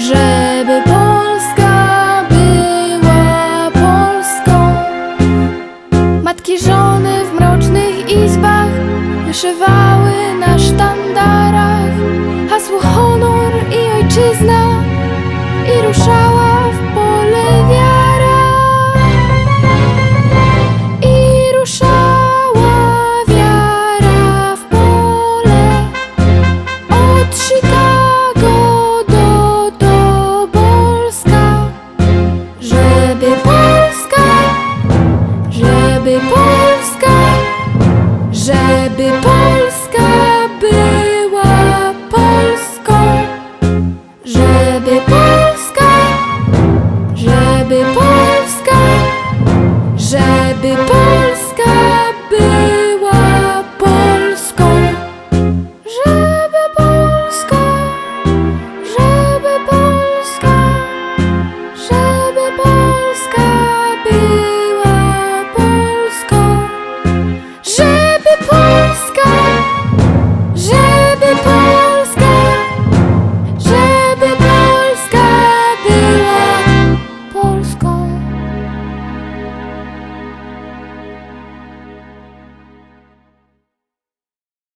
żeby Polska była Polską. Matki żony w mrocznych izbach wyszywały na sztandarach hasło honor i ojczyzna i ruszała.